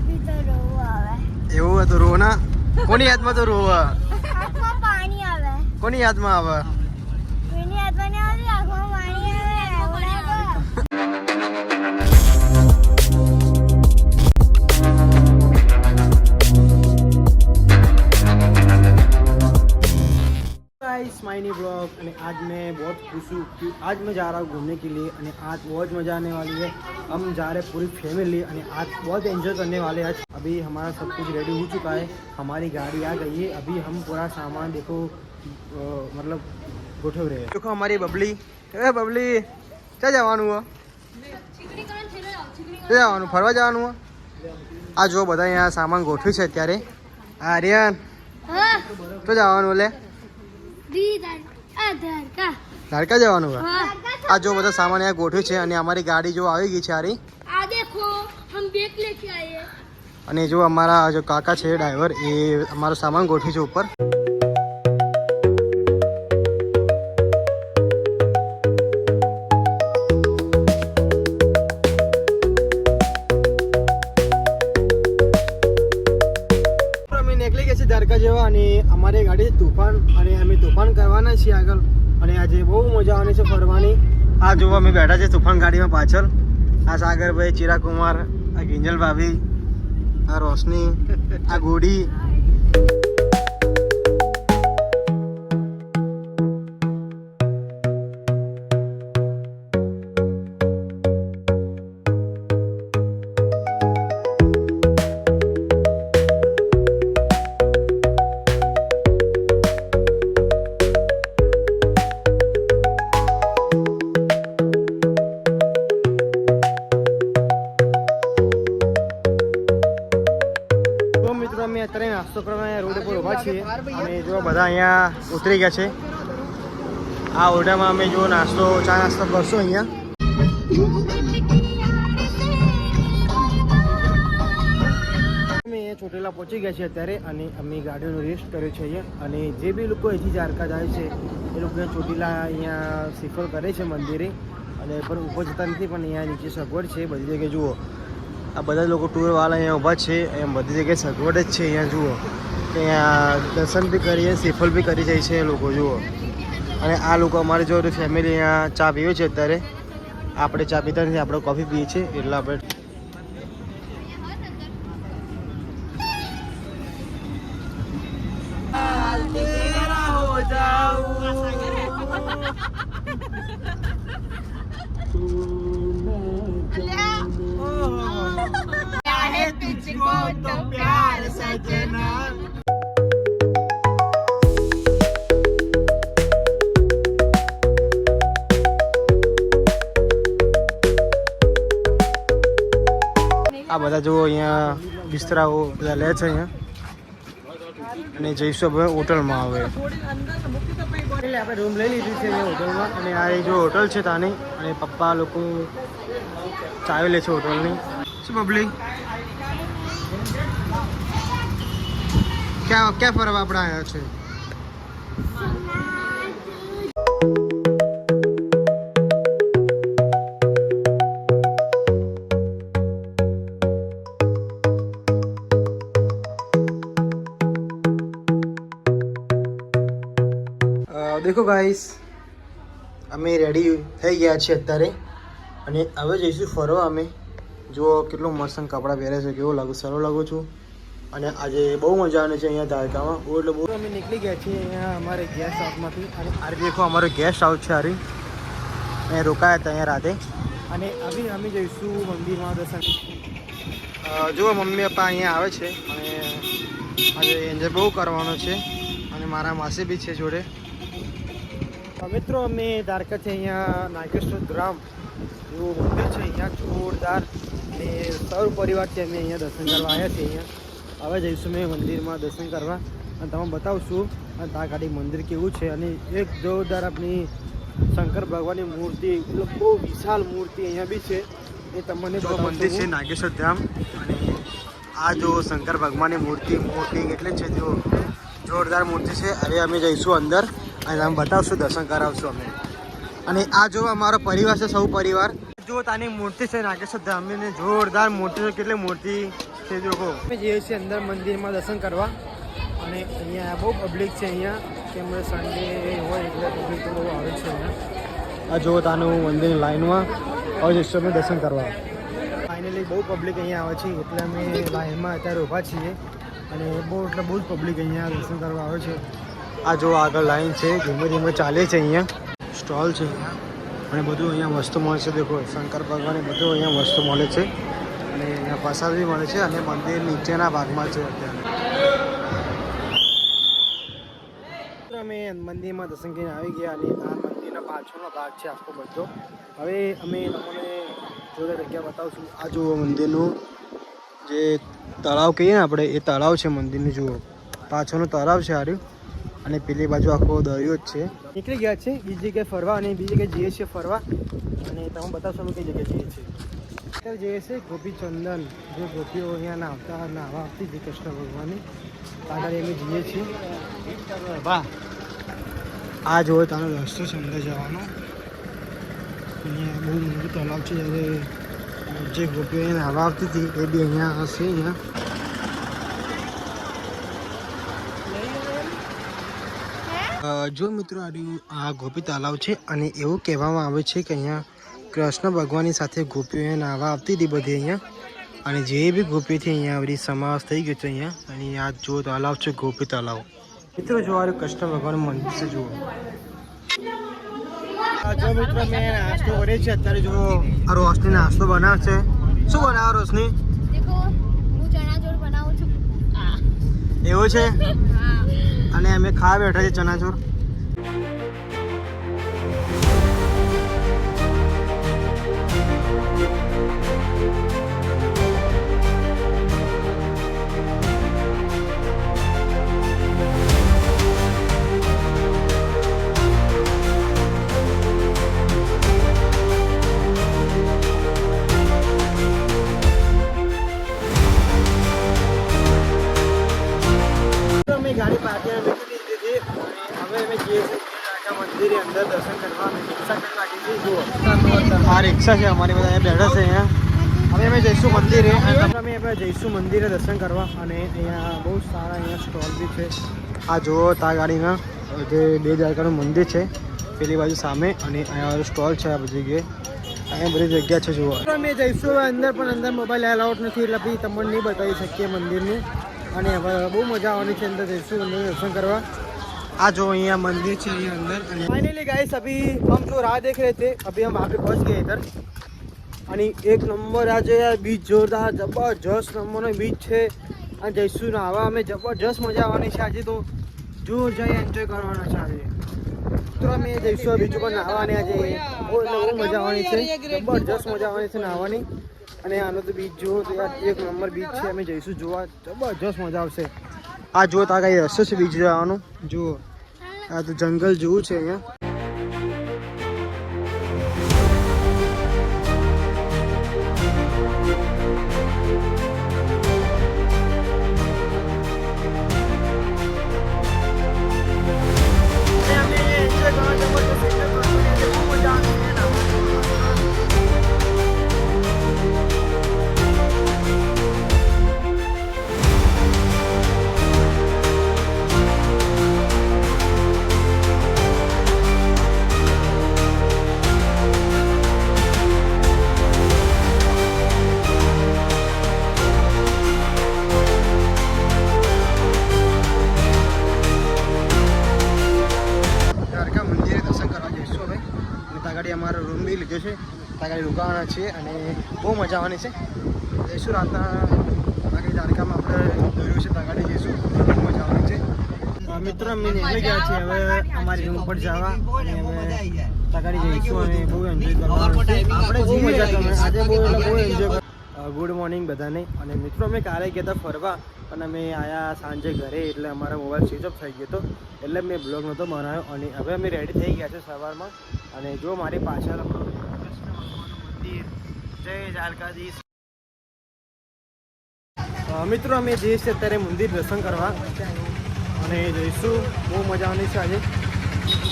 અભી તો રોવું આવે એવું હતું રો ના કોની યાદમાં તો રોવ આંખમાં પાણી આવે કોની યાદમાં આવે કોઈની હાથમાં નહીં આવતી આંખમાં પાણી આવે ઓલા તો गाइस माइनी ब्लॉग અને आज मैं बहुत खुश हूँ कि आज मैं जा रहा हूँ घूमने के लिए અને आज बहुत मज़ा आने वाली है हम जा रहे हैं पूरी फैमिली અને आज बहुत एंजॉय करने वाले हैं आज अभी हमारा सब कुछ रेडी हो चुका है हमारी गाड़ी आ गई है अभी हम पूरा सामान देखो अ, मतलब ગોઠવ રહે દેખો અમારી બબલી એ બબલી ક્યાં જવાનું હો ક્યાં જવાનું ફરવા જવાનું હો આ જો બધા અહીંયા સામાન ગોઠવ્યું છે અત્યારે આર્યન હા તો જવાનું લે દીદાર આધાર કા લાડકા જવાનું હે હા. આ જો બધા સામાન અહીંયા ગોઠવ્યું છે અને અમારી ગાડી જો આવી ગઈ છે આરી આ દેખો હમ બેગ લેકે આયે. અને જો અમારા જો કાકા છે ડ્રાઈવર એ અમારો સામાન ગોઠવી છે ઉપર. અમે નીકળી ગયા છે દ્વારકા જેવા અને અમારી ગાડી તુફાન અને અમે તુફાન કરવાના છીએ આગળ. અને આજે બહુ મજા આવવાની છે ફરવાની. આ જુઓ, અમે બેઠા છે તુફાન ગાડીમાં પાછળ. આ સાગરભાઈ, ચિરાકુમાર, આ ગિંજલ ભાભી આ રોશની, આ ગોડી છીએ. અને જો બધા અહીંયા ઉતરી ગયા છે. આ ઓરડામાં અમે જો નાસ્તો ચા નાસ્તો કરશો અહીંયા. અમે ચોટીલા પહોંચી ગયા છે અત્યારે અને અમે ગાડીનો રેસ્ટ કર્યો છે અહીંયા. અને જે બી લોકો અહીંથી જારકા જાય છે એ લોકો ચોટીલા અહીંયા શિખર કરે છે મંદિરે. અને પણ ઉપર જતા નથી પણ અહીંયા નીચે સગવડ છે બધી જગ્યાએ. જુઓ. આ બધા લોકો ટૂરવાળા અહીંયા ઊભા છે એમ બધી જગ્યાએ સગવડ જ છે અહીંયા જુઓ. અહીંયા દર્શન બી કરીએ સિફલ બી કરી જાય છે એ લોકો જુઓ. અને આ લોકો અમારી જો ફેમિલી અહીંયા ચા પીવે છે અત્યારે આપણે ચા પીતા નથી આપણે કોફી પીએ છીએ એટલે આપણે આ બધા જો અહીંયા બિસ્તરાઓ બધા લે છે અહીંયા. અને જઈશું હવે હોટલમાં આવે. એટલે આપણે રૂમ લઈ લીધી છે હોટલમાં. અને આ એ જો હોટલ છે તાની. અને પપ્પા લોકો ચાવી લે છે હોટલની. શું પબ્લિક ક્યાં ક્યાં ફરવા આપણે આવ્યા છે? દેખો ગાઈસ અમે રેડી થઈ ગયા છીએ અત્યારે. અને હવે જઈશું ફરવા અમે. જુઓ કેટલું મસ્ત કપડાં પહેરે છે કેવું લાગુ સારું લાગુ છું. અને આજે બહુ મજા આવે છે અહીંયા દ્વારકામાં. બહુ એટલે બહુ અમે નીકળી ગયા છીએ અહીંયા અમારે ગેસ્ટ હાઉસમાંથી અને આ દેખો અમારો ગેસ્ટ હાઉસ છે હારી. અહીંયા રોકાયા હતા અહીંયા રાતે. અને હવે અમે જઈશું મંદિરમાં દર્શન જુઓ મમ્મી પપ્પા અહીંયા આવે છે. અને આજે એન્જોય બહુ કરવાનો છે. અને મારા માસી બી છે જોડે. મિત્રો અમે દ્વારકાથી અહીંયા નાગેશ્વર ગ્રામ. એવું મંદિર છે અહીંયા જોરદાર. અને સૌ પરિવારથી અમે અહીંયા દર્શન કરવા આવ્યા છીએ અહીંયા. હવે જઈશું મેં મંદિરમાં દર્શન કરવા. અને તમે બતાવશું અને ત્યાં ગાડી મંદિર કેવું છે. અને એક જોરદાર આપણી શંકર ભગવાનની મૂર્તિ એટલે બહુ વિશાળ મૂર્તિ અહીંયા બી છે. એ તમને મંદિર છે નાગેશ્વર ધામ અને આ જો શંકર ભગવાનની મૂર્તિ મોટી કેટલી છે જો જોરદાર મૂર્તિ છે. હવે અમે જઈશું અંદર. અને અમે બતાવશું, દર્શન કરાવશું અમે. અને આ જો અમારો પરિવાર છે, સૌ પરિવાર. જો તાની મૂર્તિ છે, નાગેશ્વર ધામની જોરદાર મૂર્તિ છે, કેટલી મૂર્તિ છે જોકો અમે જઈએ છીએ અંદર મંદિરમાં દર્શન કરવા. અને અહીંયા બહુ પબ્લિક છે અહીંયા. કેમ સન્ડે હોય, એટલે પબ્લિક બહુ આવે છે અહીંયા. આ જો તાનું મંદિર લાઈનમાં. અમે દર્શન કરવા. ફાઇનલી બહુ પબ્લિક અહીંયા આવે છે, એટલે અમે લાઈનમાં અત્યારે ઊભા છીએ. અને બહુ, એટલે બહુ જ પબ્લિક અહીંયા દર્શન કરવા આવે છે. આ જો આગળ લાઈન છે, ધીમે ધીમે ચાલે છે અહીંયા. સ્ટોલ છે. અને બધું અહીંયા વસ્તુ મળે છે. દેખો, શંકર ભગવાનની બધું અહીંયા વસ્તુ મળે છે. અને અહીંયા પ્રસાદ બી મળે છે અને મંદિર નીચેના ભાગમાં છે અત્યારે. અમે મંદિરમાં દર્શન કરીને આવી ગયા અને આ મંદિરનો પાછળનો ભાગ છે આખો બધો. હવે અમે તમને જોડે જગ્યા બતાવશું. આ જુઓ મંદિરનું જે તળાવ કહીએ ને આપણે, એ તળાવ છે મંદિરનું, જુઓ. પાછળનું તળાવ છે આર્યું અને પેલી બાજુ આખો દરિયો જ છે. નીકળી ગયા છે. બીજી જગ્યાએ ફરવા અને બીજી જગ્યાએ જઈએ છીએ ફરવા. અને તમે બતાવશો અમે કઈ જગ્યાએ જઈએ છીએ. અત્યારે જઈએ છીએ ગોપીચંદન. જે ગોપીઓ અહીંયા આવતા નાહવા આવતી હતી કૃષ્ણ ભગવાનની. આગળ અમે જઈએ છીએ. વાહ. આ જોવો તારો રસ્તો છે અંદર જવાનો. અહીંયા બહુ મોટું તળાવ છે. જ્યારે જે ગોપીઓ અહીંયા નાહવા આવતી હતી, એ બી અહીંયા હશે અહીંયા. જો મિત્રો આ આ ગોપી તળાવ છે અને એવું કહેવામાં આવે છે કે અહીંયા કૃષ્ણ ભગવાનની સાથે ગોપીઓ નાવા આવતી હતી બધી અહીંયા. અને જે બી ગોપીથી અહીંયા બધી સમાવેશ થઈ ગયો છે અહીંયા. અને આ જો તળાવ છે ગોપી તળાવ મિત્રો જો આ કૃષ્ણ ભગવાનનું મંદિર છે જુઓ. જો મિત્રો મેં નાસ્તો કર્યો છે. અત્યારે જો આ રોશની નાસ્તો બનાવે છે શું બનાવો રોશની એવું છે? અને અમે ખાવા બેઠા છે ચણાચોર. તો રિક્ષા છે અમારી બધા બેઠા છે અહીંયા. હવે અમે જઈશું મંદિરે. અમે આપણે જઈશું મંદિરે દર્શન કરવા અને અહીંયા બહુ સારા અહીંયા સ્ટોલ બી છે. આ જુઓ તા ગાડીના. જે બે દ્વારકાનું મંદિર છે, પેલી બાજુ સામે અને અહીંયા સ્ટોલ છે આ બધી જગ્યાએ. અહીંયા બધી જગ્યા છે, જુઓ. અમે જઈશું અંદર, પણ અંદર મોબાઈલ એલાઉટ નથી, એટલે બી તમને નહીં બતાવી શકીએ મંદિરનું. અને હવે બહુ મજા આવવાની છે અંદર જઈશું, અંદર દર્શન કરવા. આ जो यहाँ मंदिर છે અહીંયા અંદર फाइनली गाइस अभी हम जो राह देख रहे थे अभी हम वहाँ पे पहुंच गए इधर અને એક નંબર આજે યાર બીચ જોરદાર જબરજસ્ત નંબરનો બીચ છે અને જઈશું નાહવા અમે જબરજસ્ત મજા આવવાની છે આજે તો જોર જઈ એન્જોય કરવાના છે આજે તો અમે જઈશું બીચ ઉપર નાહવાની આજે બહુ એટલે બહુ મજા આવવાની છે જબરજસ્ત મજા આવવાની છે નાહવાની અને આનો તો બીચ જુઓ તો યાર એક નંબર બીચ છે અમે જઈશું જોવા જબરજસ્ત મજા આવશે આ જુઓ તો આ કઈ રસ્તો છે બીચ જવાનો જુઓ આ તો જંગલ જેવું છે અહીંયા. આગળ રોકાવાના છીએ અને બહુ મજા આવવાની છે જઈશું રાતના આગળ દ્વારકામાં આપણે દોર્યું છે, ત્યાં જઈશું. બહુ મજા આવવાની છે મિત્ર, અમે નીકળી ગયા છે હવે અમારી રૂમ પર જવા અને હવે તગાડી જઈશું અને બહુ એન્જોય કરવાનું છે. આપણે બહુ મજા ગુડ મોર્નિંગ બધાને. અને મિત્રો, અમે કાલે ગયા હતા ફરવા. પણ અમે આયા સાંજે ઘરે, એટલે અમારો મોબાઈલ સ્વિચ ઓફ થઈ ગયો હતો. એટલે મેં બ્લોગ નહોતો બનાવ્યો. અને હવે અમે રેડી થઈ ગયા છે સવારમાં. અને જો મારી પાછળ મિત્રો, અમે જઈએ છીએ અત્યારે મંદિર દર્શન કરવા અને જઈશું. બહુ મજા આવવાની છે આજે.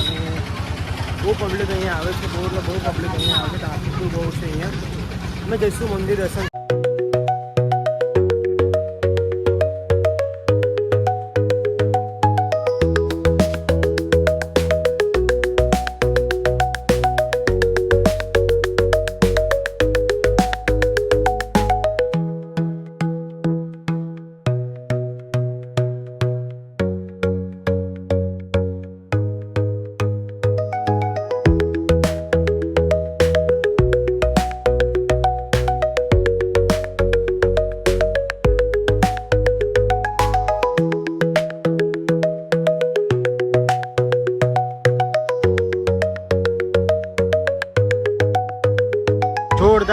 અને બહુ પબ્લિક અહીંયા આવે છે. બહુ એટલે બહુ પબ્લિક અહીંયા આવે છે. બહુ છે અહીંયા. અમે જઈશું મંદિર દર્શન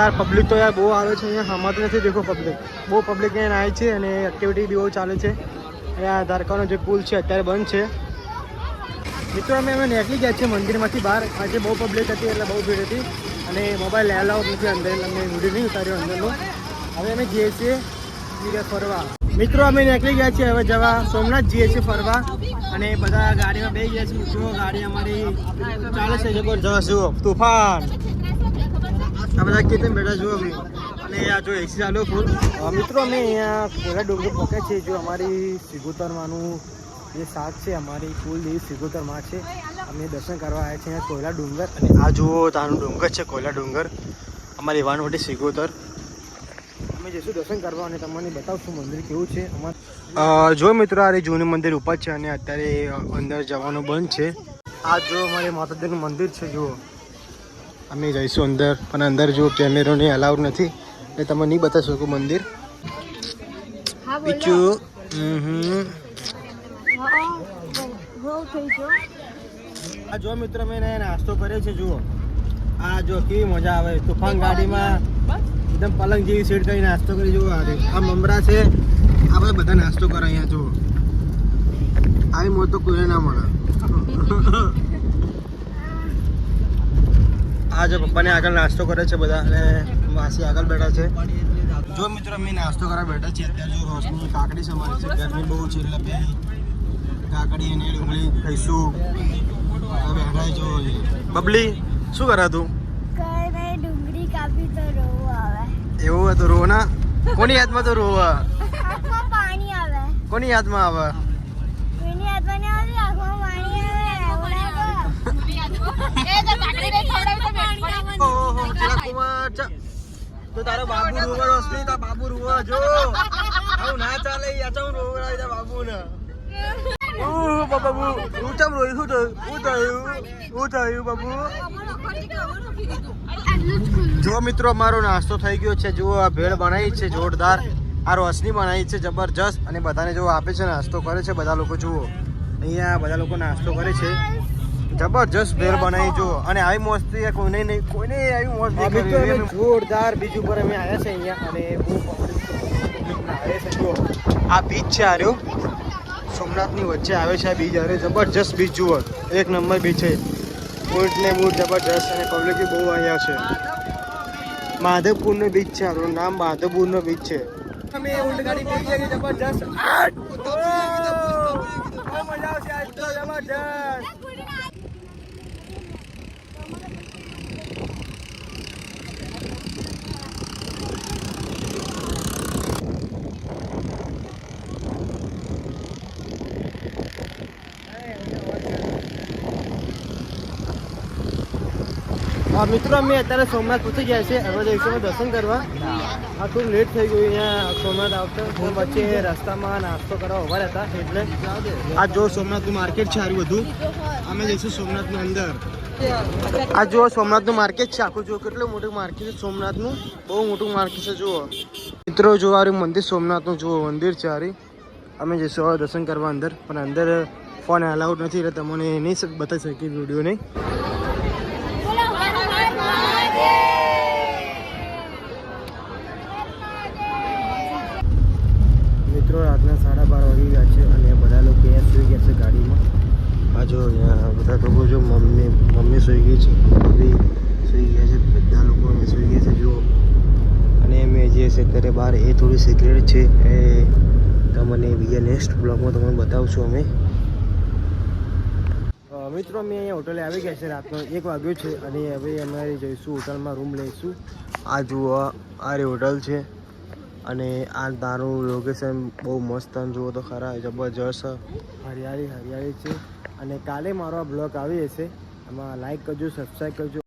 જોરદાર પબ્લિક તો યાર બહુ આવે છે અહીંયા હમાતું નથી દેખો પબ્લિક બહુ પબ્લિક અહીંયા આવે છે અને એક્ટિવિટી બી બહુ ચાલે છે. અહીંયા દ્વારકાનો જે પુલ છે, અત્યારે બંધ છે. મિત્રો, અમે અમે નીકળી ગયા છીએ મંદિરમાંથી બહાર. આજે બહુ પબ્લિક હતી એટલે બહુ ભીડ હતી. અને મોબાઈલ લેલાવ નથી અંદર અમે વીડિયો નહીં ઉતાર્યો અંદરનો. હવે અમે જઈએ છીએ નીકળ્યા ફરવા. મિત્રો, અમે નીકળી ગયા છીએ હવે જવા. સોમનાથ જઈએ છીએ ફરવા. અને બધા ગાડીમાં બે ગયા છે મિત્રો, ગાડી અમારી ચાલે છે. જબરજસ્ત જુઓ. તુફાન. આ બધા કેતન બેઠા જુઓ અમે. અને આ જો એસી ચાલુ ફૂલ મિત્રો અમે અહીંયા કોલા ડુંગર પહોંચ્યા છીએ જો અમારી સિગોતરમાનું જે શાક છે અમારી કુલ દેવી સિગોતરમાં છે. અમે દર્શન કરવા આવ્યા છીએ કોયલા ડુંગર. અને આ જુઓ તાનું ડુંગર છે કોયલા ડુંગર. અમારી વાનવટી સિગોતર. અમે જઈશું દર્શન કરવા અને તમને બતાવશું મંદિર કેવું છે. અમાર જો મિત્રો આ જૂનું મંદિર ઉપર છે અને અત્યારે અંદર જવાનું બંધ છે. આ જો અમારે માતાજીનું મંદિર છે જુઓ. અમે જઈશું અંદર પણ અંદર જો કેમેરો નહીં અલાઉડ નથી. એટલે તમે નહીં બતાવી શકો મંદિર. બીજું આ જો મિત્રો મેં નાસ્તો કર્યો છે જુઓ. આ જો કેવી મજા આવે. તોફાન ગાડીમાં એકદમ પલંગ જેવી સીટ કરી નાસ્તો કરી જુઓ. આ આ મમરા છે. આ બધા બધા નાસ્તો કરે અહીંયા જુઓ. આવી મોતો કોઈ ના મળે. આ જો પપ્પાને આગળ નાસ્તો કરે છે બધા અને માસી આગળ બેઠા છે. જો મિત્રો અમે નાસ્તો કરવા બેઠા છીએ. અત્યારે જો રોશની કાકડી સમારી છે. ગરમી બહુ છે એટલે બે કાકડી અને ડુંગળી ખાઈશું. બેઠા જો બબલી શું કરે તું? ડુંગળી કાપી તો રોવું આવે. એવું હતું ના કોની યાદમાં તો રોવ? કોની યાદમાં આવે કોઈની હાથમાં નહીં આવતી આંખમાં પાણી આવે જો મિત્રો, અમારો નાસ્તો થઈ ગયો છે. જુઓ, આ ભેળ બનાવી છે, જોરદાર. આ રોશની બનાવી છે, જબરજસ્ત. અને બધાને જો આપે છે, નાસ્તો કરે છે, બધા લોકો, જુઓ. અહીંયા બધા લોકો નાસ્તો કરે છે. જબરજસ્ત ભેર બનાવી જો અને આવી મોસ્તી કોઈને નહીં કોઈને આવી મોસ્તી કરી જોરદાર બીજ ઉપર અમે આવ્યા છે અહીંયા અને બહુ આવે આ બીચ છે આર્યો સોમનાથની વચ્ચે આવે છે આ બીચ આરે જબરજસ્ત બીચ જુઓ એક નંબર બીચ છે ઊંટ ને બૂટ જબરજસ્ત અને પબ્લિક બહુ અહીંયા છે માધવપુરનો બીચ છે આરો નામ માધવપુરનો બીચ છે અમે ઊંટ ગાડી જબરજસ્ત આટ! ઓહ! બહુ મજા આવશે આજ તો જબરજસ્ત મિત્રો, અમે અત્યારે સોમનાથ પહોંચી ગયા છે હવે જઈશું દર્શન કરવા. આ થોડું લેટ થઈ ગયું અહીંયા સોમનાથ આવતા. હું વચ્ચે રસ્તામાં નાસ્તો કરવા ઊભા રહેતા. એટલે આ જો સોમનાથનું માર્કેટ છે સારું બધું. અમે જઈશું સોમનાથની અંદર. આ જુઓ સોમનાથનું માર્કેટ છે. આખું જુઓ કેટલું મોટું માર્કેટ છે સોમનાથનું. બહુ મોટું માર્કેટ છે, જુઓ. મિત્રો, જો આરું મંદિર સોમનાથનું, જુઓ, મંદિર છે હારી અમે જઈશું હવે દર્શન કરવા અંદર. પણ અંદર ફોન અલાઉડ નથી. એટલે તમને નહીં બતાવી શકી વીડિયો નહીં બોલો હર હર મહાદેવ મિત્રો રાતના સાડા બાર વાગી ગયા છે બધા સુઈ ગયા છે ગાડીમાં? આ જો અહીંયા બધા લોકો જો મમ્મી મમ્મી સુઈ ગઈ છે ભાભી સુઈ ગયા છે, બધા લોકો અહીંયા સુઈ ગયા છે, જુઓ. અને અમે જે છે અત્યારે બહાર, એ થોડી સિક્રેટ છે, એ તમને બીજા નેક્સ્ટ બ્લોગમાં તમને બતાવશું અમે. મિત્રો, અમે અહીંયા હોટલે આવી ગયા છે રાતનો એક વાગ્યો છે, અને હવે અમારે જઈશું હોટલમાં રૂમ લઈશું. આ જુઓ, આ રે હોટલ છે. અને આ તારું લોકેશન બહુ મસ્ત આમ જુઓ તો ખરા, જબરજસ્ત. હરિયાળી હરિયાળી છે. અને કાલે મારો આ બ્લોગ આવી જશે. એમાં લાઈક કરજો સબસ્ક્રાઈબ કરજો.